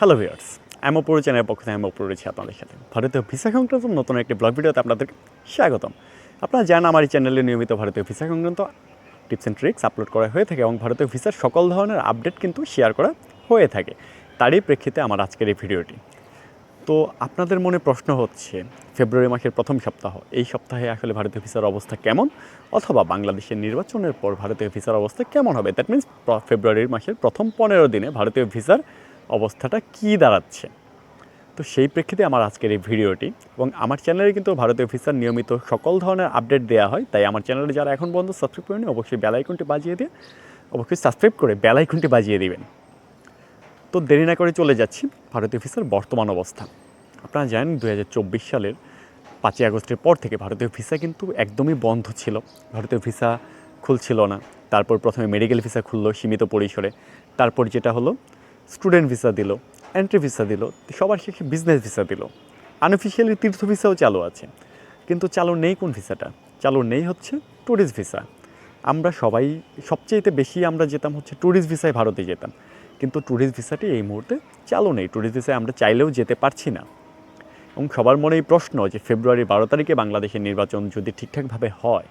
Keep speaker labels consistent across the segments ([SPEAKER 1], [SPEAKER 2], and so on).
[SPEAKER 1] Hello viewers আমি অপুর চ্যানেলের পক্ষ থেকে আমি অপুর রয়েছি আপনাদের সাথে। ভারতীয় ভিসা সংক্রান্ত নতুন একটি ব্লগ ভিডিওতে আপনাদের স্বাগতম। আপনারা জানেন আমার এই চ্যানেলে নিয়মিত ভারতীয় ভিসা সংক্রান্ত টিপস অ্যান্ড ট্রিক্স আপলোড করা হয়ে থাকে এবং ভারতীয় ভিসার সকল ধরনের আপডেট কিন্তু শেয়ার করা হয়ে থাকে। তারই প্রেক্ষিতে আমার আজকের এই ভিডিওটি। তো আপনাদের মনে প্রশ্ন হচ্ছে, ফেব্রুয়ারি মাসের প্রথম সপ্তাহ, এই সপ্তাহে আসলে ভারতীয় ভিসার অবস্থা কেমন? অথবা বাংলাদেশের নির্বাচনের পর ভারতীয় ভিসার অবস্থা কেমন হবে? দ্যাট মিন্স ফেব্রুয়ারি মাসের প্রথম পনেরো দিনে ভারতীয় ভিসার অবস্থাটা কী দাঁড়াচ্ছে? তো সেই প্রেক্ষিতে আমার আজকের এই ভিডিওটি এবং আমার চ্যানেলে কিন্তু ভারতীয় ভিসার নিয়মিত সকল ধরনের আপডেট দেওয়া হয়, তাই আমার চ্যানেলে যারা এখন পর্যন্ত সাবস্ক্রাইব করেনি অবশ্যই বেল আইকনটি বাজিয়ে দিয়ে, অবশ্যই সাবস্ক্রাইব করে বেল আইকনটি বাজিয়ে দিবেন। তো দেরি না করে চলে যাচ্ছি ভারতীয় ভিসার বর্তমান অবস্থা। আপনারা জানেন দু হাজার চব্বিশ সালের পাঁচই আগস্টের পর থেকে ভারতীয় ভিসা কিন্তু একদমই বন্ধ ছিল। ভারতীয় ভিসা খুলছিল না। তারপর প্রথমে মেডিকেল ভিসা খুললো সীমিত পরিসরে। তারপর যেটা হলো স্টুডেন্ট ভিসা দিল এন্ট্রি ভিসা দিল, সবার শেষে বিজনেস ভিসা দিল। আনঅফিসিয়ালি তীর্থ ভিসাও চালু আছে, কিন্তু চালু নেই কোন ভিসাটা? চালু নেই হচ্ছে ট্যুরিস্ট ভিসা আমরা সবাই সবচেয়েতে বেশি আমরা যেতাম হচ্ছে ট্যুরিস্ট ভিসায় ভারতে যেতাম। কিন্তু ট্যুরিস্ট ভিসাটি এই মুহূর্তে চালু নেই। ট্যুরিস্ট ভিসায় আমরা চাইলেও যেতে পারছি না। এবং সবার মনে এই প্রশ্ন যে ফেব্রুয়ারি বারো তারিখে বাংলাদেশের নির্বাচন যদি ঠিকঠাকভাবে হয়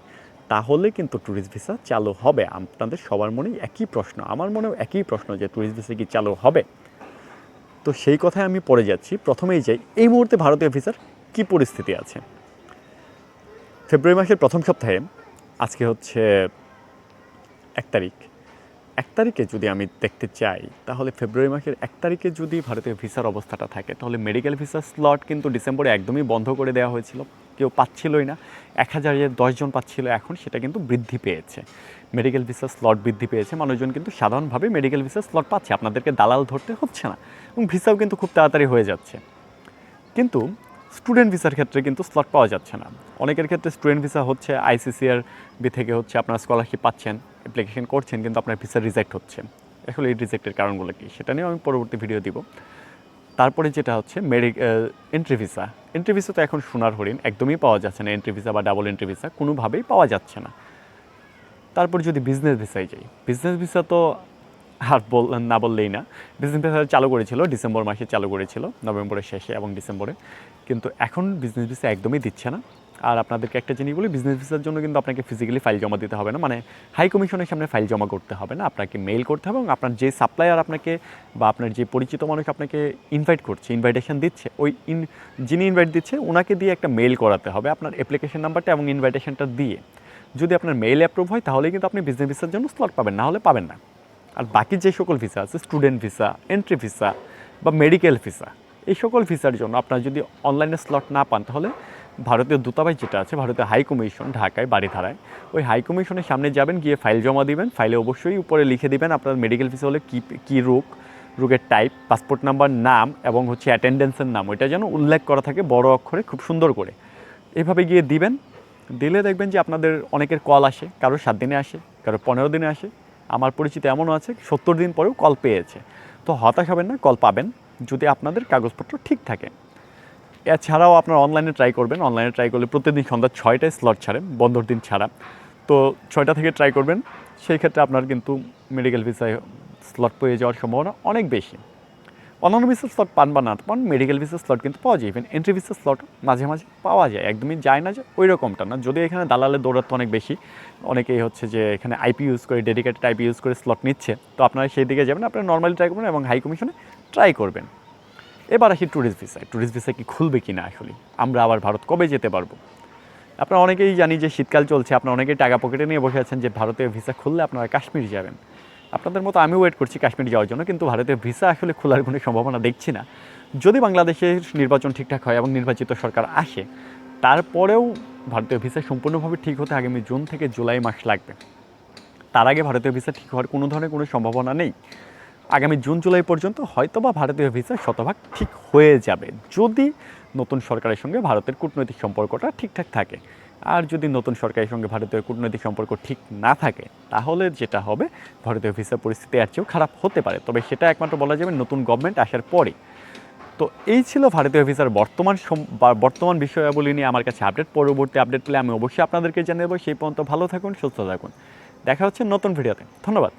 [SPEAKER 1] তাহলে কিন্তু ট্যুরিস্ট ভিসা চালু হবে। আপনাদের সবার মনেই একই প্রশ্ন। আমার মনেও একই প্রশ্ন যে ট্যুরিস্ট ভিসা কি চালু হবে? তো সেই কথায় আমি পড়ে যাচ্ছি। প্রথমেই যাই, এই মুহূর্তে ভারতীয় ভিসার কি পরিস্থিতি আছে? ফেব্রুয়ারি মাসের প্রথম সপ্তাহে, আজকে হচ্ছে এক তারিখ। এক তারিখে যদি আমি দেখতে চাই, তাহলে ফেব্রুয়ারি মাসের এক তারিখে যদি ভারতীয় ভিসার অবস্থাটা থাকে, তাহলে মেডিকেল ভিসার স্লট কিন্তু ডিসেম্বরে একদমই বন্ধ করে দেওয়া হয়েছিল। কেউ পাচ্ছিলই না। এক হাজারে দশজন পাচ্ছিল এখন, সেটা কিন্তু বৃদ্ধি পেয়েছে। মেডিকেল ভিসার স্লট বৃদ্ধি পেয়েছে। মানুষজন কিন্তু সাধারণভাবে মেডিকেল ভিসার স্লট পাচ্ছে। আপনাদেরকে দালাল ধরতে হচ্ছে না এবং ভিসাও কিন্তু খুব তাড়াতাড়ি হয়ে যাচ্ছে। কিন্তু স্টুডেন্ট ভিসার ক্ষেত্রে কিন্তু স্লট পাওয়া যাচ্ছে না। অনেকের ক্ষেত্রে স্টুডেন্ট ভিসা হচ্ছে আইসিসিআর বি থেকে হচ্ছে আপনার স্কলারশিপ পাচ্ছেন অ্যাপ্লিকেশন করছেন, কিন্তু আপনার ভিসা রিজেক্ট হচ্ছে। আসলে এই রিজেক্টের কারণগুলো কি? সেটা নিয়েও আমি পরবর্তী ভিডিও দিব। তারপরে যেটা হচ্ছে মেডি এন্ট্রি ভিসা এন্ট্রি ভিসা তো এখন সোনার হরিণ, একদমই পাওয়া যাচ্ছে না। এন্ট্রি ভিসা বা ডাবল এন্ট্রি ভিসা কোনোভাবেই পাওয়া যাচ্ছে না। তারপর যদি বিজনেস ভিসায় যাই বিজনেস ভিসা তো আর বল, না বললেই না। বিজনেস ভিসা চালু করেছিল, ডিসেম্বর মাসে চালু করেছিল, নভেম্বরের শেষে এবং ডিসেম্বরে। কিন্তু এখন বিজনেস ভিসা একদমই দিচ্ছে না। আর আপনাদেরকে একটা জিনিস বলি বিজনেস ভিসার জন্য কিন্তু আপনাকে ফিজিক্যালি ফাইল জমা দিতে হবে না। মানে হাই কমিশনের সামনে ফাইল জমা করতে হবে না। আপনাকে মেইল করতে হবে এবং আপনার যে সাপ্লায়ার আপনাকে বা আপনার যে পরিচিত মানুষ আপনাকে ইনভাইট করছে ইনভাইটেশন দিচ্ছে, ওই ইন যিনি ইনভাইট দিচ্ছে ওনাকে দিয়ে একটা মেইল করাতে হবে আপনার অ্যাপ্লিকেশন নাম্বারটা এবং ইনভাইটেশনটা দিয়ে। যদি আপনার মেইল অ্যাপ্রুভ হয় তাহলে কিন্তু আপনি বিজনেস ভিসার জন্য স্লট পাবেন, না হলে পাবেন না। আর বাকি যে সকল ভিসা আছে স্টুডেন্ট ভিসা এন্ট্রি ভিসা বা মেডিকেল ভিসা এই সকল ভিসার জন্য আপনার যদি অনলাইনে স্লট না পান, তাহলে ভারতীয় দূতাবাস যেটা আছে, ভারতীয় হাই কমিশন ঢাকায় বাড়িধারায় ওই হাই কমিশনের সামনে যাবেন, গিয়ে ফাইল জমা দিবেন, ফাইলে অবশ্যই উপরে লিখে দিবেন আপনার মেডিকেল ভিসা হলে কী কী রোগ, রোগের টাইপ পাসপোর্ট নাম্বার নাম এবং হচ্ছে অ্যাটেন্ডেন্সের নাম, ওইটা যেন উল্লেখ করা থাকে বড় অক্ষরে, খুব সুন্দর করে। এভাবে গিয়ে দিবেন, দিলে দেখবেন যে আপনাদের অনেকের কল আসে, কারও সাত দিনে আসে, কারও পনেরো দিনে আসে। আমার পরিচিত এমনও আছে, সত্তর দিন পরেও কল পেয়েছে। তো হতাশ হবেন না কল পাবেন, যদি আপনাদের কাগজপত্র ঠিক থাকে। এছাড়াও আপনার অনলাইনে ট্রাই করবেন। অনলাইনে ট্রাই করলে প্রতিদিন সন্ধ্যা ছয়টায় স্লট ছাড়ে, বন্ধর দিন ছাড়া। তো ছয়টা থেকে ট্রাই করবেন, সেই ক্ষেত্রে আপনার কিন্তু মেডিকেল ভিসায় স্লট পেয়ে যাওয়ার সম্ভাবনা অনেক বেশি। অন্যান্য ভিসার স্লট পান বা না পান মেডিকেল ভিসার স্লট কিন্তু পাওয়া যায়। ইভেন এন্ট্রি ভিসার স্লট মাঝে মাঝে পাওয়া যায়। একদমই যায় না যে ওই রকমটা না। যদি এখানে দালালের দৌড়াতে অনেক বেশি, অনেকেই হচ্ছে যে এখানে আইপি ইউজ করে ডেডিকেটেড আইপি ইউজ করে স্লট নিচ্ছে, তো আপনারা সেই দিকে যাবেন, আপনারা নর্মালি ট্রাই করবেন এবং হাই কমিশনে ট্রাই করবেন। এবার আসি ট্যুরিস্ট ভিসায় ট্যুরিস্ট ভিসা কি খুলবে কি না আসলে আমরা আবার ভারত কবে যেতে পারব? আপনারা অনেকেই জানি যে শীতকাল চলছে, আপনারা অনেকেই টাকা পকেটে নিয়ে বসে আছেন যে ভারতীয় ভিসা খুললে আপনারা কাশ্মীর যাবেন। আপনাদের মতো আমি ওয়েট করছি কাশ্মীর যাওয়ার জন্য, কিন্তু ভারতীয় ভিসা আসলে খোলার কোনো সম্ভাবনা দেখছি না। যদি বাংলাদেশের নির্বাচন ঠিকঠাক হয় এবং নির্বাচিত সরকার আসে, তারপরেও ভারতীয় ভিসা সম্পূর্ণভাবে ঠিক হতে আগামী জুন থেকে জুলাই মাস লাগবে। তার আগে ভারতীয় ভিসা ঠিক হওয়ার কোনো ধরনের কোনো সম্ভাবনা নেই। আগামী জুন, জুলাই পর্যন্ত হয়তো বা ভারতীয় ভিসা শতভাগ ঠিক হয়ে যাবে। যদি নতুন সরকারের সঙ্গে ভারতের কূটনৈতিক সম্পর্কটা ঠিকঠাক থাকে। আর যদি নতুন সরকারের সঙ্গে ভারতীয় কূটনৈতিক সম্পর্ক ঠিক না থাকে, তাহলে যেটা হবে, ভারতীয় ভিসা পরিস্থিতি আর চেয়েও খারাপ হতে পারে। তবে সেটা একমাত্র বলা যাবে নতুন গভর্নমেন্ট আসার পরে। তো এই ছিল ভারতীয় ভিসার বর্তমান বর্তমান বিষয়াবলী নিয়ে আমার কাছে আপডেট। পরবর্তী আপডেট পেলে আমি অবশ্যই আপনাদেরকে জানাব। সেই পর্যন্ত ভালো থাকুন, সুস্থ থাকুন। দেখা হচ্ছে নতুন ভিডিওতে। ধন্যবাদ।